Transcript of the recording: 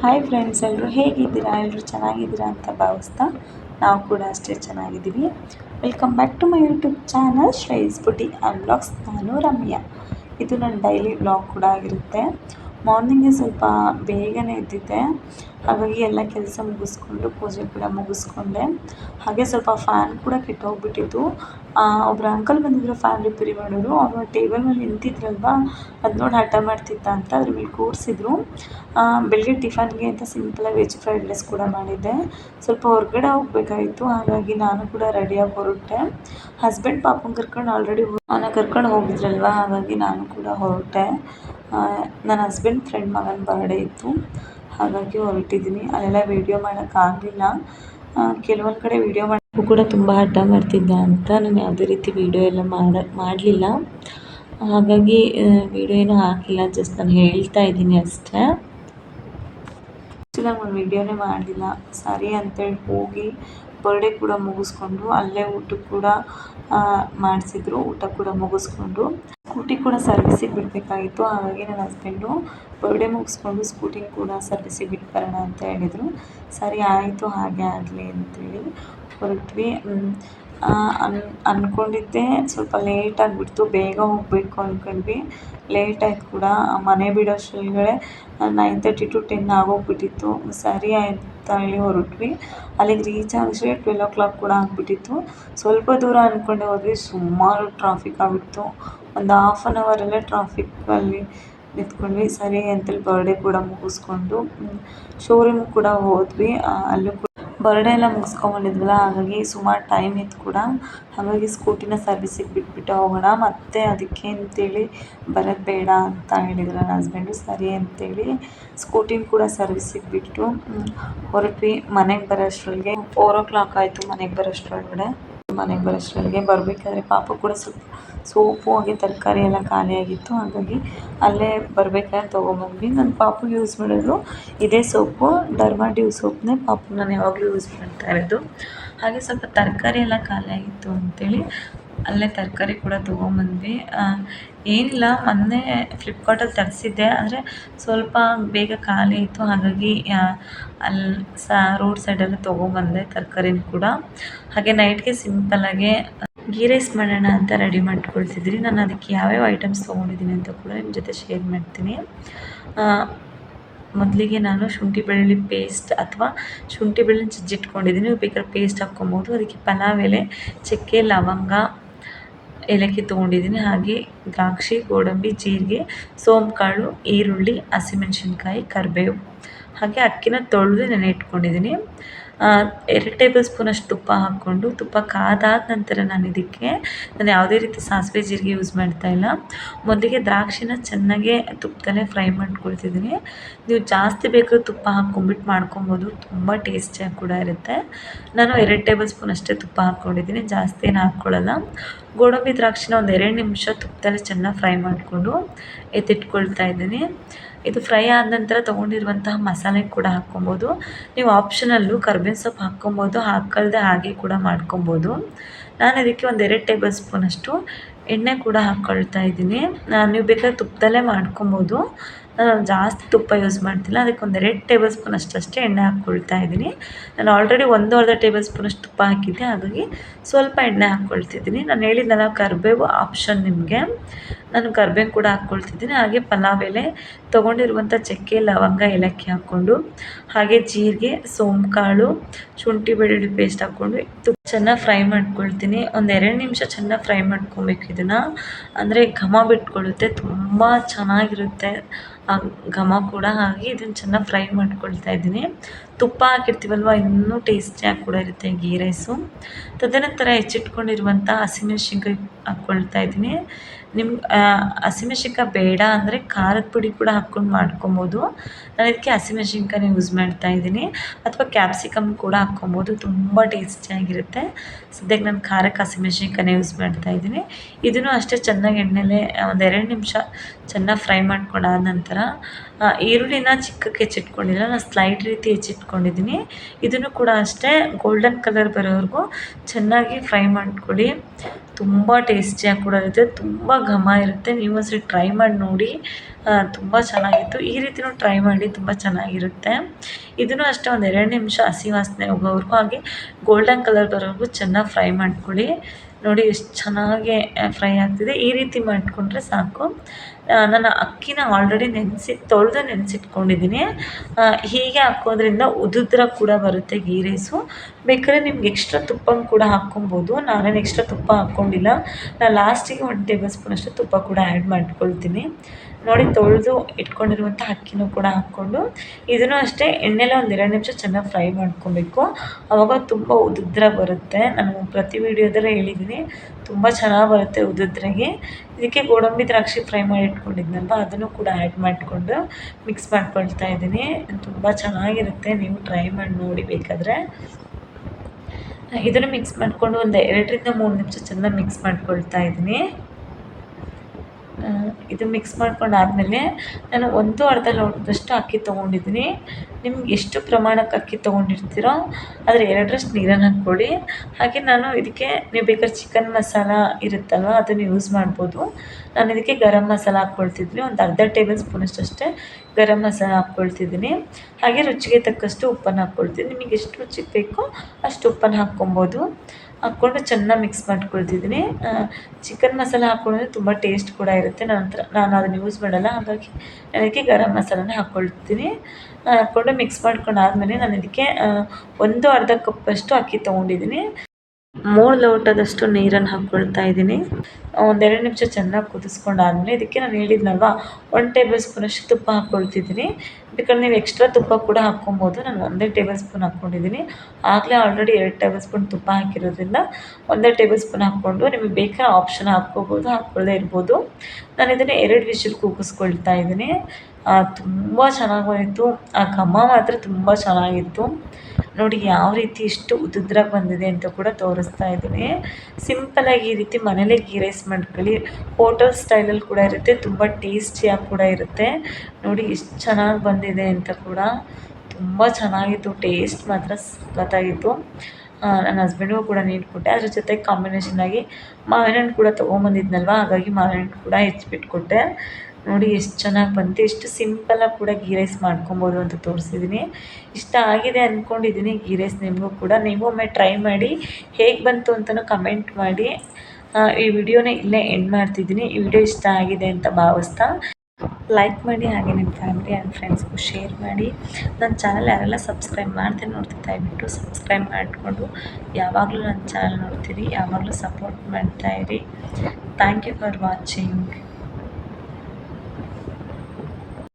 Hi friends ಎಲ್ಲರೂ ಹೇಗಿದ್ದೀರಾ? ಎಲ್ಲರೂ ಚೆನ್ನಾಗಿದ್ದೀರಾ ಅಂತ ಭಾವಿಸ್ತಾ ನಾವು ಕೂಡ ಅಷ್ಟೇ ಚೆನ್ನಾಗಿದ್ದೀವಿ. Welcome back to my YouTube channel Shreyas ಬುಟಿ and ನಾನು ರಮ್ಯಾ. ಇದು ನನ್ನ ಡೈಲಿ ಬ್ಲಾಗ್ ಕೂಡ ಆಗಿರುತ್ತೆ. ಮಾರ್ನಿಂಗೇ ಸ್ವಲ್ಪ ಬೇಗನೆ ಎದ್ದಿದ್ದೆ. ಹಾಗಾಗಿ ಎಲ್ಲ ಕೆಲಸ ಮುಗಿಸ್ಕೊಂಡು, ಪೂಜೆ ಕೂಡ ಮುಗಿಸ್ಕೊಂಡೆ. ಹಾಗೆ ಸ್ವಲ್ಪ ಫ್ಯಾನ್ ಕೂಡ ಕೆಟ್ಟೋಗ್ಬಿಟ್ಟಿತ್ತು. ಒಬ್ಬರು ಅಂಕಲ್ ಬಂದಿದ್ರು ಫ್ಯಾನ್ ರಿಪೇರಿ ಮಾಡೋರು. ಅವರು ಟೇಬಲ್ ಮೇಲೆ ನಿಂತಿದ್ರಲ್ವ? ಅದು ನೋಡಿ ಹಠ ಮಾಡ್ತಿದ್ದ ಅಂತ ಅದ್ರ ಮೇಲೆ ಕೂರಿಸಿದ್ರು ಬೆಳಗ್ಗೆ ಟಿಫನ್ಗೆ ಅಂತ ಸಿಂಪಲಾಗಿ ವೆಜ್ ಫ್ರೈಡ್ ರೈಸ್ ಕೂಡ ಮಾಡಿದ್ದೆ. ಸ್ವಲ್ಪ ಹೊರಗಡೆ ಹೋಗಬೇಕಾಯಿತು ಹಾಗಾಗಿ ನಾನು ಕೂಡ ರೆಡಿಯಾಗಿ ಹೊರಟೆ. ಹಸ್ಬೆಂಡ್ ಪಾಪನ ಕರ್ಕೊಂಡು ಆಲ್ರೆಡಿ ಅವನ ಕರ್ಕೊಂಡು ಹೋಗಿದ್ರಲ್ವ? ಹಾಗಾಗಿ ನಾನು ಕೂಡ ಹೊರಟೆ. ನನ್ನ ಹಸ್ಬೆಂಡ್ ಫ್ರೆಂಡ್ ಮಗನ ಬರ್ಡೇ ಇತ್ತು. ಹಾಗಾಗಿ ಹೊರಟಿದ್ದೀನಿ. ಅಲ್ಲೆಲ್ಲ ವೀಡಿಯೋ ಮಾಡೋಕ್ಕಾಗಲಿಲ್ಲ. ಕೆಲವೊಂದು ಕಡೆ ವೀಡಿಯೋ ಮಾಡೋಕ್ಕೂ ಕೂಡ ತುಂಬ ಹಠ ಮಾಡ್ತಿದ್ದೆ ಅಂತ ನಾನು ಯಾವುದೇ ರೀತಿ ವೀಡಿಯೋ ಎಲ್ಲ ಮಾಡ, ಮಾಡಲಿಲ್ಲ. ಹಾಗಾಗಿ ವೀಡಿಯೋ ಏನೂ ಹಾಕಿಲ್ಲ ಜಸ್ಟ್ ನಾನು ಹೇಳ್ತಾ ಇದ್ದೀನಿ ಅಷ್ಟೇ. ಒಂದು ವೀಡಿಯೋನೇ ಮಾಡಲಿಲ್ಲ. ಸರಿ ಅಂತೇಳಿ ಹೋಗಿ ಬರ್ಡೇ ಕೂಡ ಮುಗಿಸ್ಕೊಂಡು ಅಲ್ಲೇ ಊಟ ಕೂಡ ಮಾಡಿಸಿದ್ರು. ಊಟ ಕೂಡ ಮುಗಿಸ್ಕೊಂಡು ಸ್ಕೂಟಿ ಕೂಡ ಸರ್ವಿಸಿಗೆ ಬಿಡಬೇಕಾಗಿತ್ತು. ಹಾಗಾಗಿ ನನ್ನ ಹಸ್ಬೆಂಡು ಬರ್ಡೇ ಮುಗಿಸ್ಕೊಂಡು ಸ್ಕೂಟಿ ಕೂಡ ಸರ್ವಿಸಿಗೆ ಬಿಟ್ಟು ಬರೋಣ ಅಂತ ಹೇಳಿದರು. ಸರಿ, ಆಯಿತು, ಹಾಗೆ ಆಗಲಿ ಅಂತೇಳಿ ಹೊರಟ್ವಿ. ಅನ್ ಅಂದ್ಕೊಂಡಿದ್ದೆ ಸ್ವಲ್ಪ ಲೇಟ್ ಆಗಿಬಿಡ್ತು. ಬೇಗ ಹೋಗಬೇಕು ಅಂದ್ಕೊಂಡ್ವಿ ಲೇಟ್ ಆಯ್ತು ಕೂಡ. ಮನೆ ಬಿಡೋಷ್ಟರೊಳಗಡೆ ನೈನ್ ತರ್ಟಿ ಟು ಟೆನ್ ಆಗೋಗ್ಬಿಟ್ಟಿತ್ತು. ಸರಿ ಆಯ್ತು ಹೇಳಿ ಹೊರಟ್ವಿ. ಅಲ್ಲಿಗೆ ರೀಚ್ ಆಗಿದ್ರೆ ಟ್ವೆಲ್ ಓ ಕ್ಲಾಕ್ ಕೂಡ ಆಗಿಬಿಟ್ಟಿತ್ತು. ಸ್ವಲ್ಪ ದೂರ ಅಂದ್ಕೊಂಡೆ ಹೋದ್ವಿ. ಸುಮಾರು ಟ್ರಾಫಿಕ್ ಆಗಿಬಿಡ್ತು. ಒಂದು ಹಾಫ್ ಆನ್ ಅವರಲ್ಲೇ ಟ್ರಾಫಿಕ್ಕಲ್ಲಿ ನಿಂತ್ಕೊಂಡ್ವಿ. ಸರಿ ಅಂತೇಳಿ ಬರ್ಡೇ ಕೂಡ ಮುಗಿಸ್ಕೊಂಡು. ಶೋರೂಮ್ ಕೂಡ ಹೋದ್ವಿ. ಅಲ್ಲೂ ಕೂಡ ಬರ್ಡೇ ಎಲ್ಲ ಮುಗಿಸ್ಕೊಂಬಂದಿದ್ವಲ್ಲ, ಹಾಗಾಗಿ ಸುಮಾರು ಟೈಮ್ ಇತ್ತು ಕೂಡ. ಹಾಗಾಗಿ ಸ್ಕೂಟಿನ ಸರ್ವಿಸಿಗೆ ಬಿಟ್ಬಿಟ್ಟು ಹೋಗೋಣ, ಮತ್ತೆ ಅದಕ್ಕೆ ಅಂತೇಳಿ ಬರೋದು ಬೇಡ ಅಂತ ಹೇಳಿದ್ರು ನನ್ನ ಹಸ್ಬೆಂಡು ಸರಿ ಅಂತೇಳಿ ಸ್ಕೂಟಿನ ಕೂಡ ಸರ್ವಿಸಿಗೆ ಬಿಟ್ಟು ಹೊರಟ್ವಿ ಮನೆಗೆ ಬರೋಷ್ಟರೊಳಗೆ. ಫೋರ್ ಓ ಕ್ಲಾಕ್ ಆಯಿತು ಮನೆಗೆ ಬರೋಷ್ಟರೊಳಗಡೆ. ಮನೆಗೆ ಬರೋಷ್ಟರೊಳಗೆ ಬರಬೇಕಾದ್ರೆ ಪಾಪು ಕೂಡ ಸ್ವಲ್ಪ ಸೋಪು ಹಾಗೆ ತರಕಾರಿ ಎಲ್ಲ ಖಾಲಿಯಾಗಿತ್ತು. ಹಾಗಾಗಿ ಅಲ್ಲೇ ಬರಬೇಕಾದ್ರೆ ತೊಗೊಂಬಂದ್ವಿ ನನ್ನ ಪಾಪು ಯೂಸ್ ಮಾಡೋದು ಇದೇ ಸೋಪು ಡರ್ಮಾಡ್ಯೂ ಸೋಪ್ನೇ ಪಾಪು ನಾನು ಯಾವಾಗಲೂ ಯೂಸ್ ಮಾಡ್ತಾ ಇರೋದು. ಹಾಗೆ ಸ್ವಲ್ಪ ತರಕಾರಿ ಎಲ್ಲ ಖಾಲಿಯಾಗಿತ್ತು ಅಂತೇಳಿ ಅಲ್ಲೇ ತರಕಾರಿ ಕೂಡ ತೊಗೊಂಬಂದ್ವಿ. ಏನಿಲ್ಲ, ಮೊನ್ನೆ ಫ್ಲಿಪ್ಕಾರ್ಟಲ್ಲಿ ತರಿಸಿದ್ದೆ, ಆದರೆ ಸ್ವಲ್ಪ ಬೇಗ ಖಾಲಿ ಇತ್ತು ಹಾಗಾಗಿ ಅಲ್ಲಿ ಸಹ ರೋಡ್ ಸೈಡಲ್ಲೇ ತೊಗೊಂಬಂದೆ ತರಕಾರಿನ ಕೂಡ. ಹಾಗೆ ನೈಟ್ಗೆ ಸಿಂಪಲ್ಲಾಗೆ ಗೀ ರೈಸ್ ಮಾಡೋಣ ಅಂತ ರೆಡಿ ಮಾಡ್ಕೊಳ್ತಿದ್ರಿ. ನಾನು ಅದಕ್ಕೆ ಯಾವ್ಯಾವ ಐಟಮ್ಸ್ ತೊಗೊಂಡಿದ್ದೀನಿ ಅಂತ ಕೂಡ ನಿಮ್ಮ ಜೊತೆ ಶೇರ್ ಮಾಡ್ತೀನಿ. ಮೊದಲಿಗೆ ನಾನು ಶುಂಠಿ ಬೆಳ್ಳುಳ್ಳಿ ಪೇಸ್ಟ್ ಅಥವಾ ಶುಂಠಿ ಬೆಳ್ಳುಳ್ಳಿ ಜಜ್ಜಿಟ್ಕೊಂಡಿದ್ದೀನಿ ಬೇಕಾದ್ರೆ ಪೇಸ್ಟ್ ಹಾಕ್ಕೊಬೋದು. ಅದಕ್ಕೆ ಪಲಾವ್ ಎಲೆ, ಚಕ್ಕೆ, ಲವಂಗ ಏಲಕ್ಕಿ ತೊಗೊಂಡಿದ್ದೀನಿ. ಹಾಗೆ ದ್ರಾಕ್ಷಿ, ಗೋಡಂಬಿ, ಜೀರಿಗೆ, ಸೋಂಪುಕಾಳು, ಈರುಳ್ಳಿ, ಹಸಿಮೆಣ್ಸಿನ್ಕಾಯಿ, ಕರಿಬೇವು. ಹಾಗೆ ಅಕ್ಕಿನ ತೊಳೆದು ನೆನೆ ಇಟ್ಕೊಂಡಿದ್ದೀನಿ ಎರಡು ಟೇಬಲ್ ಸ್ಪೂನಷ್ಟು ತುಪ್ಪ ಹಾಕ್ಕೊಂಡು, ತುಪ್ಪ ಕಾದಾದ ನಂತರ ನಾನು ಇದಕ್ಕೆ ನಾನು ಯಾವುದೇ ರೀತಿ ಸಾಸಿವೆ ಜೀರಿಗೆ ಯೂಸ್ ಮಾಡ್ತಾ ಇಲ್ಲ. ಮೊದಲಿಗೆ ದ್ರಾಕ್ಷಿನ ಚೆನ್ನಾಗಿ ತುಪ್ಪದಲ್ಲೇ ಫ್ರೈ ಮಾಡ್ಕೊಳ್ತಿದ್ದೀನಿ. ನೀವು ಜಾಸ್ತಿ ಬೇಕಾದ್ರೆ ತುಪ್ಪ ಹಾಕ್ಕೊಂಬಿಟ್ಟು ಮಾಡ್ಕೊಬೋದು, ತುಂಬ ಟೇಸ್ಟಿಯಾಗಿ ಕೂಡ ಇರುತ್ತೆ. ನಾನು ಎರಡು ಟೇಬಲ್ ಸ್ಪೂನ್ ಅಷ್ಟೇ ತುಪ್ಪ ಹಾಕ್ಕೊಂಡಿದ್ದೀನಿ, ಜಾಸ್ತಿ ಏನು ಹಾಕ್ಕೊಳ್ಳಲ್ಲ. ಗೋಡಂಬಿ ದ್ರಾಕ್ಷಿನ ಒಂದು ಎರಡು ನಿಮಿಷ ತುಪ್ಪದಲ್ಲಿ ಚೆನ್ನಾಗಿ ಫ್ರೈ ಮಾಡಿಕೊಂಡು ಎತ್ತಿಟ್ಕೊಳ್ತಾ ಇದ್ದೀನಿ. ಇದು ಫ್ರೈ ಆದ ನಂತರ ತೊಗೊಂಡಿರುವಂತಹ ಮಸಾಲೆ ಕೂಡ ಹಾಕ್ಕೊಬೋದು. ನೀವು ಆಪ್ಷನಲ್ಲು ಕರ್ಬೇವಿನ ಸೊಪ್ಪು ಹಾಕ್ಕೊಬೋದು, ಹಾಕಲ್ದೆ ಹಾಗೆ ಕೂಡ ಮಾಡ್ಕೊಬೋದು. ನಾನು ಇದಕ್ಕೆ ಒಂದು ಎರಡು ಟೇಬಲ್ ಸ್ಪೂನಷ್ಟು ಎಣ್ಣೆ ಕೂಡ ಹಾಕ್ಕೊಳ್ತಾ ಇದ್ದೀನಿ. ನೀವು ಬೇಕಾದ್ರೆ ತುಪ್ಪದಲ್ಲೇ ಮಾಡ್ಕೊಬೋದು. ನಾನು ಜಾಸ್ತಿ ತುಪ್ಪ ಯೂಸ್ ಮಾಡ್ತಿಲ್ಲ. ಅದಕ್ಕೆ ಒಂದು ಎರಡು ಟೇಬಲ್ ಸ್ಪೂನ್ ಅಷ್ಟಷ್ಟೇ ಎಣ್ಣೆ ಹಾಕ್ಕೊಳ್ತಾ ಇದ್ದೀನಿ. ನಾನು ಆಲ್ರೆಡಿ ಒಂದು ಅರ್ಧ ಟೇಬಲ್ ಸ್ಪೂನಷ್ಟು ತುಪ್ಪ ಹಾಕಿದ್ದೆ. ಹಾಗಾಗಿ ಸ್ವಲ್ಪ ಎಣ್ಣೆ ಹಾಕ್ಕೊಳ್ತಿದ್ದೀನಿ. ನಾನು ಹೇಳಿದ್ನಲ್ಲ ಕರಿಬೇವು ಆಪ್ಷನ್ ನಿಮಗೆ. ನಾನು ಕರ್ಬೇವು ಕೂಡ ಹಾಕ್ಕೊಳ್ತಿದ್ದೀನಿ. ಹಾಗೆ ಪಲಾವ್ ಎಲೆ ತೊಗೊಂಡಿರುವಂಥ ಚಕ್ಕೆ, ಲವಂಗ, ಏಲಕ್ಕಿ ಹಾಕ್ಕೊಂಡು, ಹಾಗೆ ಜೀರಿಗೆ, ಸೋಂಕಾಳು, ಶುಂಠಿ, ಬೆಳ್ಳುಳ್ಳಿ ಪೇಸ್ಟ್ ಹಾಕ್ಕೊಂಡು ತುಪ್ಪ ಚೆನ್ನಾಗಿ ಫ್ರೈ ಮಾಡ್ಕೊಳ್ತೀನಿ. ಒಂದು ಎರಡು ನಿಮಿಷ ಚೆನ್ನಾಗಿ ಫ್ರೈ ಮಾಡ್ಕೊಬೇಕು ಇದನ್ನು. ಅಂದರೆ ಘಮ ಬಿಟ್ಕೊಳ್ಳುತ್ತೆ ತುಂಬ ಚೆನ್ನಾಗಿರುತ್ತೆ. ಘಮ ಕೂಡ ಹಾಗೆ ಇದನ್ನು ಚೆನ್ನಾಗಿ ಫ್ರೈ ಮಾಡ್ಕೊಳ್ತಾ ಇದ್ದೀನಿ. ತುಪ್ಪ ಹಾಕಿರ್ತೀವಲ್ವ, ಇನ್ನೂ ಟೇಸ್ಟಿಯಾಗಿ ಕೂಡ ಇರುತ್ತೆ ಗೀ ರೈಸು ತದನಂತರ ಹೆಚ್ಚಿಟ್ಕೊಂಡಿರುವಂಥ ಹಸಿಮೆಣ್ಸಿನ್ಕಾಯಿ ಹಾಕ್ಕೊಳ್ತಾ ಇದ್ದೀನಿ. ನಿಮ್ಗೆ ಹಸಿಮೆಣ್ಸಿನ್ಕಾಯಿ ಬೇಡ ಅಂದರೆ ಖಾರದ ಪುಡಿ ಕೂಡ ಹಾಕ್ಕೊಂಡು ಮಾಡ್ಕೊಬೋದು. ನಾನು ಇದಕ್ಕೆ ಹಸಿಮೆಣ್ಸಿನ್ಕಾಯಿನ ಯೂಸ್ ಮಾಡ್ತಾ ಇದ್ದೀನಿ. ಅಥವಾ ಕ್ಯಾಪ್ಸಿಕಮ್ ಕೂಡ ಹಾಕ್ಕೊಬೋದು. ತುಂಬ ಟೇಸ್ಟಿಯಾಗಿರುತ್ತೆ ಸದ್ಯಕ್ಕೆ ನಾನು ಖಾರಕ್ಕೆ ಹಸಿಮೆಣ್ಸಿನ್ಕಾಯಿನ ಯೂಸ್ ಮಾಡ್ತಾ ಇದ್ದೀನಿ. ಇದನ್ನು ಅಷ್ಟೇ ಚೆನ್ನಾಗಿ ಎಣ್ಣೆಲೆ, ಒಂದು ಎರಡು ನಿಮಿಷ ಚೆನ್ನಾಗಿ ಫ್ರೈ ಮಾಡ್ಕೊಂಡಾದ ನಂತರ ಈರುಳ್ಳಿನ ಚಿಕ್ಕಕ್ಕೆ ಹೆಚ್ಚಿಟ್ಕೊಂಡಿಲ್ಲ. ನಾನು ಸ್ಲೈಡ್ ರೀತಿ ಹೆಚ್ಚಿಟ್ಕೊಂಡಿದ್ದೀನಿ. ಇದನ್ನು ಕೂಡ ಅಷ್ಟೇ ಗೋಲ್ಡನ್ ಕಲರ್ ಬರೋವರೆಗೂ ಚೆನ್ನಾಗಿ ಫ್ರೈ ಮಾಡ್ಕೊಳ್ಳಿ. ತುಂಬ ಟೇಸ್ಟಿಯಾಗಿ ಕೂಡ ಇರುತ್ತೆ, ತುಂಬ ಘಮ ಇರುತ್ತೆ. ನೀವು ಒಂದ್ಸರಿ ಟ್ರೈ ಮಾಡಿ ನೋಡಿ. ತುಂಬ ಚೆನ್ನಾಗಿತ್ತು. ಈ ರೀತಿನೂ ಟ್ರೈ ಮಾಡಿ ತುಂಬ ಚೆನ್ನಾಗಿರುತ್ತೆ. ಇದನ್ನು ಅಷ್ಟೇ ಒಂದು ಎರಡು ನಿಮಿಷ ಹಸಿ ವಾಸನೆ ಹೋಗೋವರೆಗೂ ಹಾಗೆ ಗೋಲ್ಡನ್ ಕಲರ್ ಬರೋವರೆಗೂ ಚೆನ್ನಾಗಿ ಫ್ರೈ ಮಾಡ್ಕೊಳ್ಳಿ. ನೋಡಿ ಎಷ್ಟು ಚೆನ್ನಾಗಿ ಫ್ರೈ ಆಗ್ತಿದೆ. ಈ ರೀತಿ ಮಾಡಿಕೊಂಡ್ರೆ ಸಾಕು. ನಾನು ಅಕ್ಕಿನ ಆಲ್ರೆಡಿ ನೆನೆಸಿ, ತೊಳೆದು ನೆನೆಸಿಟ್ಕೊಂಡಿದ್ದೀನಿ. ಹೀಗೆ ಹಾಕೋದ್ರಿಂದ ಉದುದ್ರ ಕೂಡ ಬರುತ್ತೆ ಗೀ ರೈಸು ಬೇಕಾದ್ರೆ ನಿಮ್ಗೆ ಎಕ್ಸ್ಟ್ರಾ ತುಪ್ಪನ ಕೂಡ ಹಾಕ್ಕೊಬೋದು. ನಾನೇನು ಎಕ್ಸ್ಟ್ರಾ ತುಪ್ಪ ಹಾಕ್ಕೊಂಡಿಲ್ಲ. ನಾನು ಲಾಸ್ಟಿಗೆ ಒಂದು ಟೇಬಲ್ ಸ್ಪೂನಷ್ಟು ತುಪ್ಪ ಕೂಡ ಆ್ಯಡ್ ಮಾಡ್ಕೊಳ್ತೀನಿ. ನೋಡಿ ತೊಳೆದು ಇಟ್ಕೊಂಡಿರುವಂಥ ಅಕ್ಕಿನೂ ಕೂಡ ಹಾಕ್ಕೊಂಡು ಇದನ್ನು ಅಷ್ಟೇ ಎಣ್ಣೆಲೆ ಒಂದು ಎರಡು ನಿಮಿಷ ಚೆನ್ನಾಗಿ ಫ್ರೈ ಮಾಡ್ಕೊಬೇಕು. ಆವಾಗ ತುಂಬ ಉದುದ್ರ ಬರುತ್ತೆ. ನಾನು ಪ್ರತಿ ವೀಡಿಯೋದಲ್ಲೇ ಹೇಳಿದ್ದೀನಿ, ತುಂಬ ಚೆನ್ನಾಗಿ ಬರುತ್ತೆ ಉದುದ್ರಾಗೆ. ಇದಕ್ಕೆ ಗೋಡಂಬಿ ದ್ರಾಕ್ಷಿ ಫ್ರೈ ಮಾಡಿ ಇಟ್ಕೊಂಡಿದ್ನಲ್ವ, ಅದನ್ನು ಕೂಡ ಆ್ಯಡ್ ಮಾಡಿಕೊಂಡು ಮಿಕ್ಸ್ ಮಾಡ್ಕೊಳ್ತಾ ಇದ್ದೀನಿ. ತುಂಬ ಚೆನ್ನಾಗಿರುತ್ತೆ, ನೀವು ಟ್ರೈ ಮಾಡಿ ನೋಡಿ ಬೇಕಾದರೆ. ಇದನ್ನು ಮಿಕ್ಸ್ ಮಾಡಿಕೊಂಡು ಒಂದು ಎರಡರಿಂದ ಮೂರು ನಿಮಿಷ ಚೆನ್ನಾಗಿ ಮಿಕ್ಸ್ ಮಾಡ್ಕೊಳ್ತಾ ಇದ್ದೀನಿ. ಇದು ಮಿಕ್ಸ್ ಮಾಡ್ಕೊಂಡಾದಮೇಲೆ ನಾನು ಒಂದು ಅರ್ಧ ಲೋಟದಷ್ಟು ಅಕ್ಕಿ ತೊಗೊಂಡಿದ್ದೀನಿ. ನಿಮ್ಗೆ ಎಷ್ಟು ಪ್ರಮಾಣಕ್ಕೆ ಅಕ್ಕಿ ತೊಗೊಂಡಿರ್ತೀರೋ ಅದ್ರ ಎರಡರಷ್ಟು ನೀರನ್ನು ಹಾಕ್ಕೊಳ್ಳಿ ಹಾಗೆ ನಾನು ಇದಕ್ಕೆ ನೀವು ಬೇಕಾದ್ರೆ ಚಿಕನ್ ಮಸಾಲ ಇರುತ್ತಲ್ವ ಅದನ್ನು ಯೂಸ್ ಮಾಡ್ಬೋದು. ನಾನು ಇದಕ್ಕೆ ಗರಂ ಮಸಾಲ ಹಾಕ್ಕೊಳ್ತಿದ್ದೀನಿ. ಒಂದು ಅರ್ಧ ಟೇಬಲ್ ಸ್ಪೂನಷ್ಟು ಅಷ್ಟೇ ಗರಂ ಮಸಾಲ ಹಾಕ್ಕೊಳ್ತಿದ್ದೀನಿ. ಹಾಗೆ ರುಚಿಗೆ ತಕ್ಕಷ್ಟು ಉಪ್ಪನ್ನು ಹಾಕ್ಕೊಳ್ತೀನಿ ನಿಮಗೆ ಎಷ್ಟು ರುಚಿಗೆ ಬೇಕೋ ಅಷ್ಟು ಉಪ್ಪನ್ನು ಹಾಕ್ಕೊಬೋದು ಹಾಕ್ಕೊಂಡು ಚೆನ್ನಾಗಿ ಮಿಕ್ಸ್ ಮಾಡ್ಕೊಳ್ತಿದ್ದೀನಿ. ಚಿಕನ್ ಮಸಾಲ ಹಾಕ್ಕೊಂಡ್ರೆ ತುಂಬ ಟೇಸ್ಟ್ ಕೂಡ ಇರುತ್ತೆ. ನಂತರ ನಾನು ಅದನ್ನು ಯೂಸ್ ಮಾಡಲ್ಲ, ಹಾಗಾಗಿ ಅದಕ್ಕೆ ಗರಂ ಮಸಾಲನ ಹಾಕ್ಕೊಳ್ತೀನಿ. ಹಾಕ್ಕೊಂಡು ಮಿಕ್ಸ್ ಮಾಡ್ಕೊಂಡು ಆದಮೇಲೆ ನಾನು ಇದಕ್ಕೆ ಒಂದು ಅರ್ಧ ಕಪ್ಪಷ್ಟು ಅಕ್ಕಿ ತೊಗೊಂಡಿದ್ದೀನಿ. ಮೂರು ಲೋಟದಷ್ಟು ನೀರನ್ನು ಹಾಕ್ಕೊಳ್ತಾ ಇದ್ದೀನಿ. ಒಂದೆರಡು ನಿಮಿಷ ಚೆನ್ನಾಗಿ ಕುದಿಸ್ಕೊಂಡಾದ್ಮೇಲೆ ಇದಕ್ಕೆ ನಾನು ಹೇಳಿದ್ನಲ್ವ ಒನ್ ಟೇಬಲ್ ಸ್ಪೂನಷ್ಟು ತುಪ್ಪ ಹಾಕ್ಕೊಳ್ತಿದ್ದೀನಿ. ಬೇಕಾದ್ರೆ ನೀವು ಎಕ್ಸ್ಟ್ರಾ ತುಪ್ಪ ಕೂಡ ಹಾಕ್ಕೊಬೋದು. ನಾನು ಒಂದೇ ಟೇಬಲ್ ಸ್ಪೂನ್ ಹಾಕ್ಕೊಂಡಿದ್ದೀನಿ. ಆಗಲೇ ಆಲ್ರೆಡಿ ಎರಡು ಟೇಬಲ್ ಸ್ಪೂನ್ ತುಪ್ಪ ಹಾಕಿರೋದ್ರಿಂದ ಒಂದೇ ಟೇಬಲ್ ಸ್ಪೂನ್ ಹಾಕ್ಕೊಂಡು ನಿಮಗೆ ಬೇಕಾದ ಆಪ್ಷನ್ ಹಾಕ್ಕೋಬೋದು ಹಾಕ್ಕೊಳ್ಳದೇ ಇರ್ಬೋದು. ನಾನು ಇದನ್ನು ಎರಡು ವಿಷಲ್ ಕೂಗಿಸ್ಕೊಳ್ತಾ ಇದ್ದೀನಿ. ತುಂಬ ಚೆನ್ನಾಗಿ ಆ, ಘಮ ಮಾತ್ರ ತುಂಬ ಚೆನ್ನಾಗಿತ್ತು. ನೋಡಿ ಯಾವ ರೀತಿ ಇಷ್ಟು ಉದುದ್ರಾಗಿ ಬಂದಿದೆ ಅಂತ ಕೂಡ ತೋರಿಸ್ತಾ ಇದ್ದೀನಿ. ಸಿಂಪಲಾಗಿ ಈ ರೀತಿ ಮನೇಲೇ ಗೀ ರೈಸ್ ಮಾಡ್ಕೊಳ್ಳಿ. ಹೋಟೆಲ್ ಸ್ಟೈಲಲ್ಲಿ ಕೂಡ ಇರುತ್ತೆ, ತುಂಬ ಟೇಸ್ಟಿಯಾಗಿ ಕೂಡ ಇರುತ್ತೆ. ನೋಡಿ ಎಷ್ಟು ಚೆನ್ನಾಗಿ ಬಂದಿದೆ ಅಂತ ಕೂಡ. ತುಂಬ ಚೆನ್ನಾಗಿತ್ತು ಟೇಸ್ಟ್ ಮಾತ್ರ ಸಖತ್ತಾಗಿತ್ತು. ನನ್ನ ಹಸ್ಬೆಂಡ್ಗೂ ಕೂಡ ನೀಡಿಕೊಟ್ಟೆ ಅದ್ರ ಜೊತೆಗೆ ಕಾಂಬಿನೇಷನ್ನಾಗಿ ಮಾವಿನ ಹಣ್ಣು ಕೂಡ ತೊಗೊಂಬಂದಿದ್ನಲ್ವ? ಹಾಗಾಗಿ ಮಾವಿನ ಹಣ್ಣು ಕೂಡ ಹೆಚ್ಚಿಬಿಟ್ಕೊಟ್ಟೆ ನೋಡಿ ಎಷ್ಟು ಚೆನ್ನಾಗಿ ಬಂತು. ಎಷ್ಟು ಸಿಂಪಲಾಗಿ ಕೂಡ ಗೀ ರೈಸ್ ಮಾಡ್ಕೊಬೋದು ಅಂತ ತೋರಿಸಿದ್ದೀನಿ ಇಷ್ಟ ಆಗಿದೆ ಅಂದ್ಕೊಂಡಿದ್ದೀನಿ ಗೀ ರೈಸ್ ನಿಮಗೂ ಕೂಡ. ನೀವು ಒಮ್ಮೆ ಟ್ರೈ ಮಾಡಿ ಹೇಗೆ ಬಂತು ಅಂತಲೂ ಕಮೆಂಟ್ ಮಾಡಿ. ಈ ವಿಡಿಯೋನ ಇಲ್ಲೇ ಎಂಡ್ ಮಾಡ್ತಿದ್ದೀನಿ ಈ ವಿಡಿಯೋ ಇಷ್ಟ ಆಗಿದೆ ಅಂತ ಭಾವಿಸ್ತಾ. ಲೈಕ್ ಮಾಡಿ ಹಾಗೆ ನಿಮ್ಮ ಫ್ಯಾಮಿಲಿ ಆ್ಯಂಡ್ ಫ್ರೆಂಡ್ಸ್ಗೂ ಶೇರ್ ಮಾಡಿ. ನನ್ನ ಚಾನಲ್ ಯಾರೆಲ್ಲ ಸಬ್ಸ್ಕ್ರೈಬ್ ಮಾಡ್ತೀನಿ ನೋಡ್ತೀನಿ ದಯವಿಟ್ಟು ಸಬ್ಸ್ಕ್ರೈಬ್ ಮಾಡಿಕೊಂಡು. ಯಾವಾಗಲೂ ನನ್ನ ಚಾನಲ್ ನೋಡ್ತೀರಿ ಯಾವಾಗಲೂ ಸಪೋರ್ಟ್ ಮಾಡ್ತಾಯಿರಿ ಥ್ಯಾಂಕ್ ಯು ಫಾರ್ ವಾಚಿಂಗ್